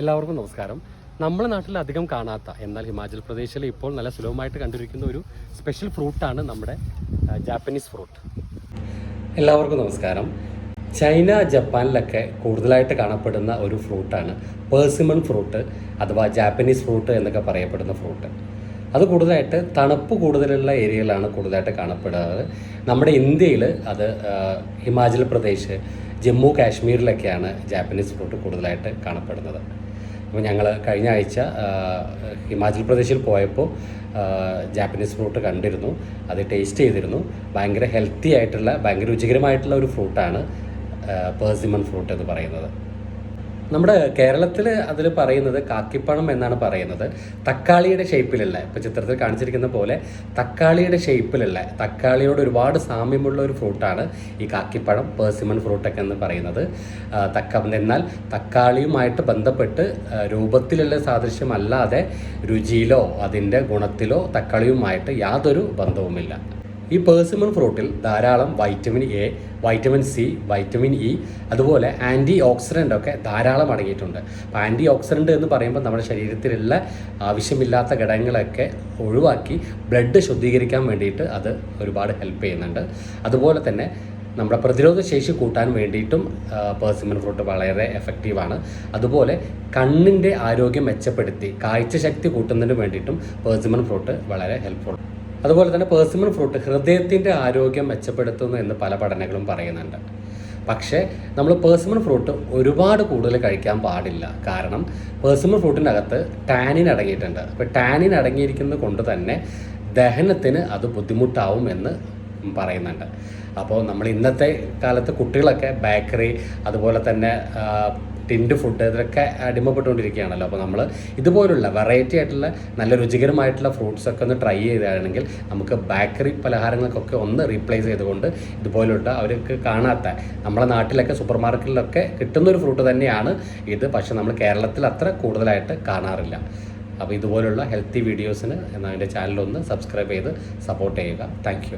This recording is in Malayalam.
എല്ലാവർക്കും നമസ്കാരം. നമ്മുടെ നാട്ടിൽ അധികം കാണാത്ത എന്നാൽ ഹിമാചൽ പ്രദേശിൽ ഇപ്പോൾ നല്ല സുലഭമായിട്ട് കണ്ടിരിക്കുന്ന ഒരു സ്പെഷ്യൽ ഫ്രൂട്ടാണ് നമ്മുടെ ജാപ്പനീസ് ഫ്രൂട്ട് എല്ലാവർക്കും നമസ്കാരം. ചൈന ജപ്പാനിലൊക്കെ കൂടുതലായിട്ട് കാണപ്പെടുന്ന ഒരു ഫ്രൂട്ടാണ് പേഴ്സിമൺ ഫ്രൂട്ട് അഥവാ ജാപ്പനീസ് ഫ്രൂട്ട് എന്നൊക്കെ പറയപ്പെടുന്ന ഫ്രൂട്ട് അത് കൂടുതലായിട്ട് തണുപ്പ് കൂടുതലുള്ള ഏരിയയിലാണ് കൂടുതലായിട്ട് കാണപ്പെടുന്നത്. നമ്മുടെ ഇന്ത്യയിൽ അത് ഹിമാചൽ പ്രദേശ് ജമ്മു കാശ്മീരിലൊക്കെയാണ് ജാപ്പനീസ് ഫ്രൂട്ട് കൂടുതലായിട്ട് കാണപ്പെടുന്നത്. അപ്പോൾ ഞങ്ങൾ കഴിഞ്ഞ ആഴ്ച ഹിമാചൽ പ്രദേശിൽ പോയപ്പോൾ ജാപ്പനീസ് ഫ്രൂട്ട് കണ്ടിരുന്നു. അത് ടേസ്റ്റ് ചെയ്തിരുന്നു. ഭയങ്കര ഹെൽത്തി ആയിട്ടുള്ള ഭയങ്കര രുചികരമായിട്ടുള്ള ഒരു ഫ്രൂട്ടാണ് പേഴ്സിമൺ ഫ്രൂട്ട് എന്ന് പറയുന്നത്. നമ്മുടെ കേരളത്തിൽ അതിൽ പറയുന്നത് കാക്കിപ്പണം എന്നാണ് പറയുന്നത്. തക്കാളിയുടെ ഷേപ്പിലുള്ള ഇപ്പോൾ ചിത്രത്തിൽ കാണിച്ചിരിക്കുന്ന പോലെ തക്കാളിയുടെ ഷേപ്പിലുള്ള തക്കാളിയോട് ഒരുപാട് സാമ്യമുള്ള ഒരു ഫ്രൂട്ടാണ് ഈ കാക്കിപ്പഴം പേഴ്സിമൺ ഫ്രൂട്ടൊക്കെ എന്ന് പറയുന്നത്. തക്ക എന്നാൽ തക്കാളിയുമായിട്ട് ബന്ധപ്പെട്ട് രൂപത്തിലുള്ള സാദൃശ്യമല്ലാതെ രുചിയിലോ അതിന്റെ ഗുണത്തിലോ തക്കാളിയുമായിട്ട് യാതൊരു ബന്ധവുമില്ല. ഈ പേഴ്സിമൺ ഫ്രൂട്ടിൽ ധാരാളം vitamin A vitamin C vitamin E അതുപോലെ ആന്റി ഓക്സിഡന്റ് ഒക്കെ ധാരാളം അടങ്ങിയിട്ടുണ്ട്. അപ്പോൾ ആന്റി ഓക്സിഡന്റ് എന്ന് പറയുമ്പോൾ നമ്മുടെ ശരീരത്തിലുള്ള ആവശ്യമില്ലാത്ത ഘടകങ്ങളൊക്കെ ഒഴിവാക്കി ബ്ലഡ് ശുദ്ധീകരിക്കാൻ വേണ്ടിയിട്ട് അത് ഒരുപാട് ഹെൽപ്പ് ചെയ്യുന്നുണ്ട്. അതുപോലെ തന്നെ നമ്മുടെ പ്രതിരോധ ശേഷി കൂട്ടാൻ വേണ്ടിയിട്ടും പേഴ്സിമൺ ഫ്രൂട്ട് വളരെ എഫക്റ്റീവാണ് അതുപോലെ കണ്ണിന്റെ ആരോഗ്യം മെച്ചപ്പെടുത്തി കാഴ്ചശക്തി കൂട്ടുന്നതിന് വേണ്ടിയിട്ടും പേഴ്സിമൺ ഫ്രൂട്ട് വളരെ ഹെൽപ്ഫുൾ അതുപോലെ തന്നെ പേഴ്സിമൺ ഫ്രൂട്ട് ഹൃദയത്തിന്റെ ആരോഗ്യം മെച്ചപ്പെടുത്തുന്നു എന്ന് പല പഠനങ്ങളും പറയുന്നുണ്ട്. പക്ഷേ നമ്മൾ പേഴ്സിമൺ ഫ്രൂട്ട് ഒരുപാട് കൂടുതൽ കഴിക്കാൻ പാടില്ല. കാരണം പേഴ്സിമൺ ഫ്രൂട്ടിന്റെ അകത്ത് ടാനിൻ അടങ്ങിയിട്ടുണ്ട്. അപ്പോൾ ടാനിൻ അടങ്ങിയിരിക്കുന്നത് കൊണ്ട് തന്നെ ദഹനത്തിന് അത് ബുദ്ധിമുട്ടാവും എന്ന് പറയുന്നുണ്ട്. അപ്പോൾ നമ്മൾ ഇന്നത്തെ കാലത്ത് കുട്ടികളൊക്കെ ബേക്കറി അതുപോലെ തന്നെ ടിൻഡ് ഫുഡ് ഇതൊക്കെ അടിമപ്പെട്ടുകൊണ്ടിരിക്കുകയാണല്ലോ. അപ്പോൾ നമ്മൾ ഇതുപോലുള്ള വെറൈറ്റി ആയിട്ടുള്ള നല്ല രുചികരമായിട്ടുള്ള ഫ്രൂട്ട്സ് ഒക്കെ ഒന്ന് ട്രൈ ചെയ്താണെങ്കിൽ നമുക്ക് ബേക്കറി പലഹാരങ്ങൾക്കൊക്കെ ഒന്ന് റീപ്ലേസ് ചെയ്തുകൊണ്ട് ഇതുപോലുള്ള അവർക്ക് കാണാത്ത നമ്മളെ നാട്ടിലൊക്കെ സൂപ്പർ മാർക്കറ്റിലൊക്കെ കിട്ടുന്ന ഒരു ഫ്രൂട്ട് തന്നെയാണ് ഇത്. പക്ഷേ നമ്മൾ കേരളത്തിൽ അത്ര കൂടുതലായിട്ട് കാണാറില്ല. അപ്പോൾ ഇതുപോലുള്ള ഹെൽത്തി വീഡിയോസിന് എന്റെ ചാനലൊന്ന് സബ്സ്ക്രൈബ് ചെയ്ത് സപ്പോർട്ട് ചെയ്യുക. താങ്ക്